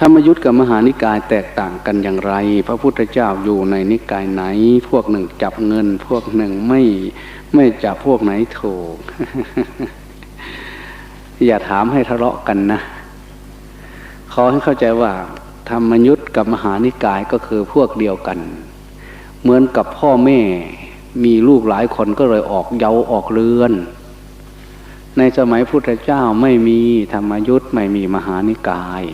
ธรรมยุทธกับมหานิกายแตกต่างกันอย่างไร พระพุทธเจ้าอยู่ในนิกายไหน พวกหนึ่งจับเงิน พวกหนึ่งไม่ไม่จับพวกไหนถูก อย่าถามให้ทะเลาะกันนะ ขอให้เข้าใจว่า ธรรมยุทธกับมหานิกายก็คือพวกเดียวกัน เหมือนกับพ่อแม่มีลูกหลายคนก็เลยออกเยาออกเรือน ในสมัยพุทธเจ้าไม่มีธรรมยุทธไม่มีมหานิกาย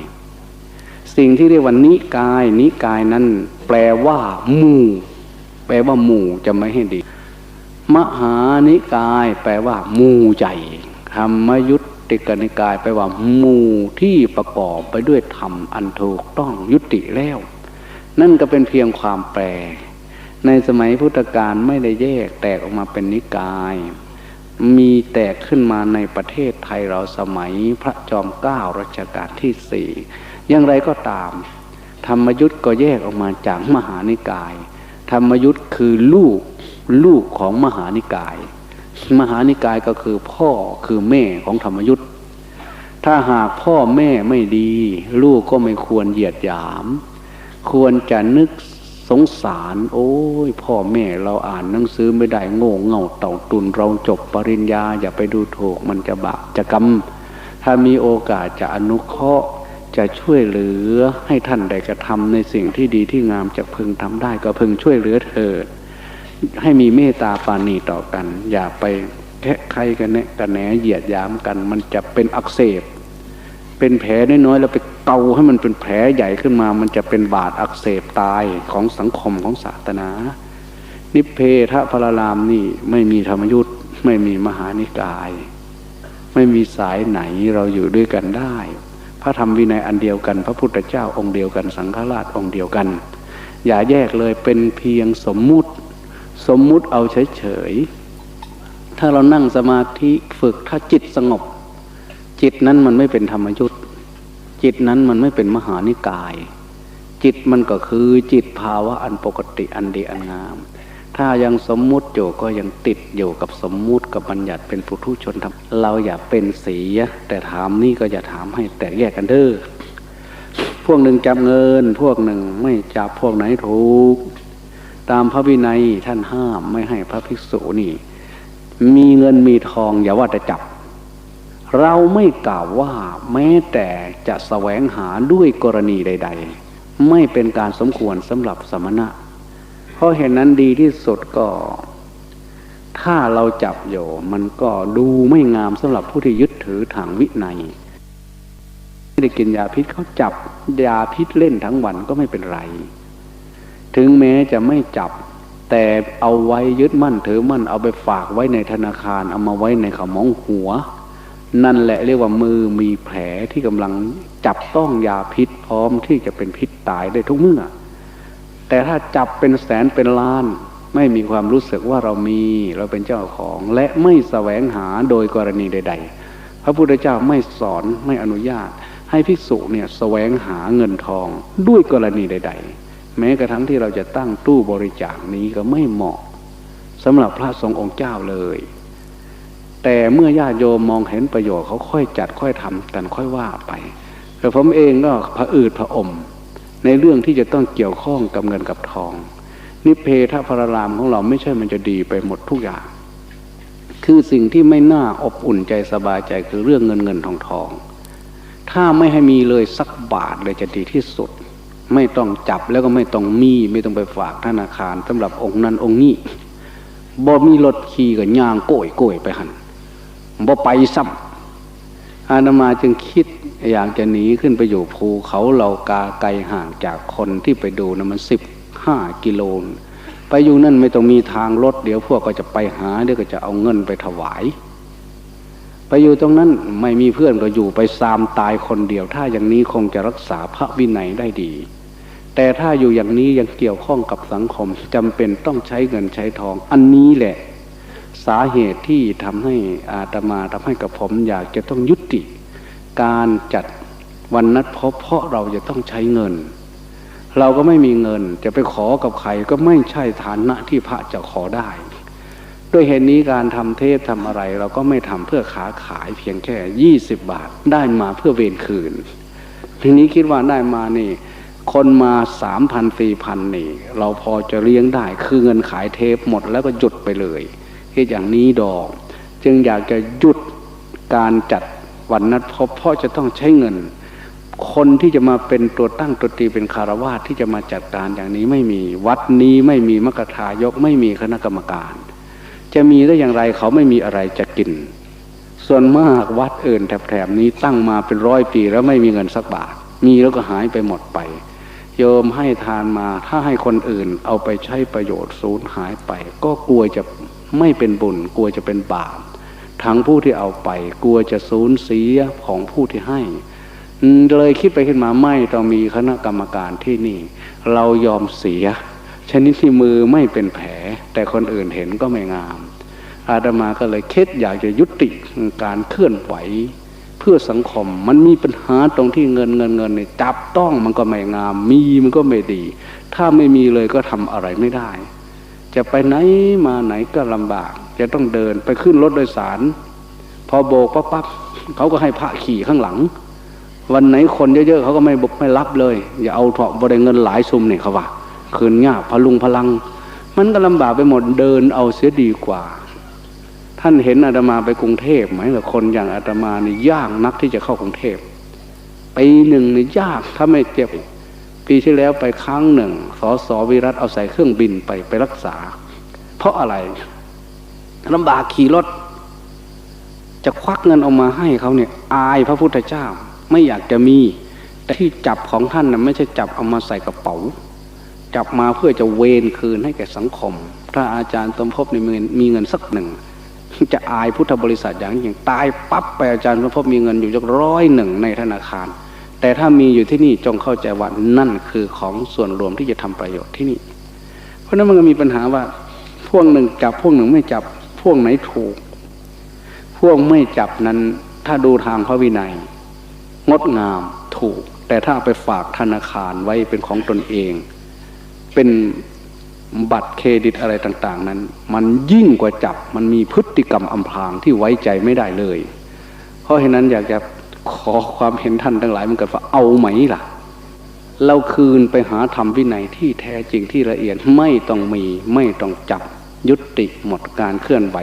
สิ่งที่เรียกว่านิกาย นิกายนั้น แปลว่าหมู่แปลว่าหมู่จะไม่ให้ดี มหานิกาย แปลว่าหมู่ใจธรรมยุทติกนิกาย แปลว่าหมู่ที่ประกอบไปด้วยธรรมอันถูกต้องยุติแล้ว นั่นก็เป็นเพียงความแปล ในสมัยพุทธกาลไม่ได้แยกแตกออกมาเป็นนิกาย มีแตกขึ้นมาในประเทศไทยเราสมัยพระจอมเกล้ารัชกาลที่สี่อย่างไรก็ตาม ธรรมยุทธ์ก็แยกออกมาจากมหานิกาย ธรรมยุทธ์คือลูกลูกของมหานิกาย มหานิกายก็คือพ่อคือแม่ของธรรมยุทธ์ถ้าหากพ่อแม่ไม่ดี ลูกก็ไม่ควรเหยียดหยาม ควรจะนึก สงสาร โอ้ย พ่อแม่เราอ่านหนังสือไม่ได้โง่เง่าเต่าตุนเราจบปริญญา อย่าไปดูถูกมันจะบาปจะกรรมถ้ามีโอกาสจะอนุเคราะห์จะช่วยเหลือให้ท่านได้กระทำในสิ่งที่ดีที่งามจะพึงทำได้ก็พึงช่วยเหลือเถิดให้มีเมตตาปานีต่อกัน อย่าไปแค่ใครกันแนะกันแหนเหยียดยามกัน มันจะเป็นอักเสบ เป็นแผลน้อยๆแล้วไปเกาให้มันเป็นแผลใหญ่ขึ้นมา มันจะเป็นบาดอักเสบตายของสังคมของศาสนา นิเพทพรารามนี่ไม่มีธรรมยุทธ์ไม่มีมหานิกาย ไม่มีสายไหนเราอยู่ด้วยกันได้ พระธรรมวินัยอันเดียวกัน พระพุทธเจ้าองค์เดียวกัน สังฆราชองค์เดียวกัน อย่าแยกเลยเป็นเพียงสมมุติ สมมุติเอาเฉยๆถ้าเรานั่งสมาธิฝึกถ้าจิตสงบจิตนั้นมันไม่เป็นธรรมยุทธ จิตนั้นมันไม่เป็นมหานิกาย จิตมันก็คือจิตภาวะอันปกติอันดีอันงาม ถ้ายังสมมุติอยู่ก็ยังติดอยู่กับสมมุติกับบัญญัติเป็นปุถุชนทำเราอย่าเป็นสีแต่ถามนี่ก็อย่าถามให้แตกแยกกันเด้อพวกหนึ่งจับเงิน พวกหนึ่งไม่จับพวกไหนถูก ตามพระวินัยท่านห้ามไม่ให้พระภิกษุนี่ มีเงินมีทองอย่าว่าแต่จับ เราไม่กล่าวว่าแม้แต่จะแสวงหาด้วยกรณีใด ๆ ไม่เป็นการสมควรสำหรับสมณะ เพราะเห็นนั้นดีที่สุดก็ ถ้าเราจับอยู่มันก็ดูไม่งามสำหรับผู้ที่ยึดถือทางวินัยไม่ได้กินยาพิษเขาจับยาพิษเล่นทั้งวันก็ไม่เป็นไร ถึงแม้จะไม่จับ แต่เอาไว้ยึดมั่นถือมั่นเอาไปฝากไว้ในธนาคารเอามาไว้ในขมองหัว นั่นแหละเรียกว่ามือมีแผลที่กำลังจับต้องยาพิษพร้อมที่จะเป็นพิษตายได้ทุกเมื่อ แต่ถ้าจับเป็นแสนเป็นล้าน ไม่มีความรู้สึกว่าเรามีเราเป็นเจ้าของ และไม่แสวงหาโดยกรณีใด ๆ พระพุทธเจ้าไม่สอนไม่อนุญาต ให้ภิกษุเนี่ยแสวงหาเงินทองด้วยกรณีใด ๆ แม้กระทั่งที่เราจะตั้งตู้บริจาคนี้ก็ไม่เหมาะสำหรับพระสงฆ์องค์เจ้าเลย แต่เมื่อญาติโยมมองเห็นประโยชน์เขาค่อยจัดค่อยทำกันค่อยว่าไปแต่ผมเองก็พระอืดพระอม ในเรื่องที่จะต้องเกี่ยวข้องกับเงินกับทอง นิเพทพรารามของเราไม่ใช่มันจะดีไปหมดทุกอย่าง คือสิ่งที่ไม่น่าอบอุ่นใจสบายใจคือเรื่องเงินเงินทองทอง ถ้าไม่ให้มีเลยสักบาทเลยจะดีที่สุด ไม่ต้องจับแล้วก็ไม่ต้องมีไม่ต้องไปฝากธนาคารสำหรับองค์นั้นองค์นี้บ่มีรถขี่กับยางโกยโกยไปหัน บ่ไปซ้ำอานามาจึงคิดอยากจะหนีขึ้นไปอยู่ภูเขาเหล่ากาไกลห่างจากคนที่ไปดูนะมันสิบห้ากิโลไปอยู่นั่นไม่ต้องมีทางรถเดี๋ยวพวกก็จะไปหาเดี๋ยวก็จะเอาเงินไปถวาย ไปอยู่ตรงนั้นไม่มีเพื่อนก็อยู่ไปซามตายคนเดียว ถ้าอย่างนี้คงจะรักษาพระวินัยได้ดี แต่ถ้าอยู่อย่างนี้ยังเกี่ยวข้องกับสังคมจำเป็นต้องใช้เงินใช้ทอง อันนี้แหละ สาเหตุที่ทำให้อาตมาทำให้กับผมอยากจะต้องยุติ การจัดวันนัดพบเพราะเราจะต้องใช้เงิน เราก็ไม่มีเงินจะไปขอกับใครก็ไม่ใช่ฐานะที่พระจะขอได้ ด้วยเหตุนนี้การทำเทศทำอะไร เราก็ไม่ทำเพื่อขาขายเพียงแค่ยี่สิบบาทได้มาเพื่อเวรคืน ทีนี้คิดว่าได้มานี่คนมาสามพันสี่พันนี่ เราพอจะเลี้ยงได้ คือเงินขายเทปหมดแล้วก็หยุดไปเลย คิดอย่างนี้ดอก จึงอยากจะหยุดการจัดวันนัดพบเพราะจะต้องใช้เงิน คนที่จะมาเป็นตัวตั้งตัวตีเป็นคารวาสที่จะมาจัดการอย่างนี้ไม่มีวัดนี้ไม่มีมกทายกไม่มีคณะกรรมการ จะมีได้อย่างไรเขาไม่มีอะไรจะกิน ส่วนมากวัดอื่นแถบนี้ตั้งมาเป็นร้อยปีแล้วไม่มีเงินสักบาท มีแล้วก็หายไปหมดไปโยมให้ทานมาถ้าให้คนอื่นเอาไปใช้ประโยชน์สูญหายไป ก็กลัวจะ ไม่เป็นบุญกลัวจะเป็นบาปทั้งผู้ที่เอาไป กลัวจะสูญเสียของผู้ที่ให้เลยคิดไปขึ้นมาไม่ต้องมีคณะกรรมการที่นี่ เรายอมเสีย ชนิดที่มือไม่เป็นแผล แต่คนอื่นเห็นก็ไม่งาม อาตมาก็เลยคิดอยากจะยุติการเคลื่อนไหว เพื่อสังคมมันมีปัญหาตรงที่เงินเงินเงินเนี่ยจับต้องมันก็ไม่งาม มีมันก็ไม่ดี ถ้าไม่มีเลยก็ทำอะไรไม่ได้ จะไปไหนมาไหนก็ลำบาก จะต้องเดินไปขึ้นรถโดยสาร พอโบกปั๊บปั๊บเขาก็ให้พระขี่ข้างหลัง วันไหนคนเยอะๆเขาก็ไม่บกไม่รับเลย อย่าเอาเถาะบริเงินหลายซุมเนี่ยเขาว่าคืนง่าพลุงพลัง มันก็ลำบากไปหมดเดินเอาเสียดีกว่า ท่านเห็นอาตมาไปกรุงเทพไหมล่ะคนอย่างอาตมานี่ยากนักที่จะเข้ากรุงเทพปีหนึ่งนี่ยากถ้าไม่เจ็บ ปีที่แล้วไปครั้งหนึ่งสอสอวิรัตเอาใส่เครื่องบินไปไปรักษา เพราะอะไรลำบากขี่รถ จะควักเงินออกมาให้เขาเนี่ย อายพระพุทธเจ้า ไม่อยากจะมี แต่ที่จับของท่านนะไม่ใช่จับเอามาใส่กระเป๋า จับมาเพื่อจะเวนคืนให้แก่สังคมถ้าอาจารย์สมภพในมีมีเงินสักหนึ่งจะอายพุทธบริษัทอย่างยิ่งตายปั๊บไปอาจารย์สมภพมีเงินอยู่จักร้อยหนึ่งในธนาคาร แต่ถ้ามีอยู่ที่นี่จงเข้าใจว่านั่นคือของส่วนรวมที่จะทำประโยชน์ที่นี่ เพราะนั้นมันก็มีปัญหาว่าพวกหนึ่งจับพวกหนึ่งไม่จับพวกไหนถูก พวกไม่จับนั้น ถ้าดูทางพระวินัย งดงามถูก แต่ถ้าเอาไปฝากธนาคารไว้เป็นของตนเอง เป็นบัตรเครดิตอะไรต่าง ๆ นั้น มันยิ่งกว่าจับมันมีพฤติกรรมอำพรางที่ไว้ใจไม่ได้เลย เพราะฉะนั้นอยากจะ ขอความเห็นท่านทั้งหลายเหมันเกิดว่าเอาไหมล่ะ เราคืนไปหาธรรมวินัยที่แท้จริงที่ละเอียดไม่ต้องมีไม่ต้องจับยุติหมดการเคลื่อนไหว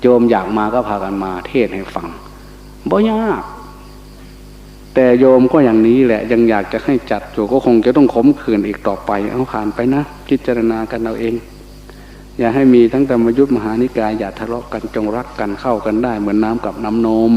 โยมอยากมาก็พากันมาเทศให้ฟังบ่ยาก แต่โยมก็อย่างนี้แหละ ยังอยากจะให้จัดอยู่ก็คงจะต้องขมขืนอีกต่อไป เอาผ่านไปนะพิจารณากันเอาเอง อย่าให้มีทั้งธรรมยุทธมหานิกายอย่าทะเลาะกันจงรักกันเข้ากันได้เหมือนน้ำกับน้ำนม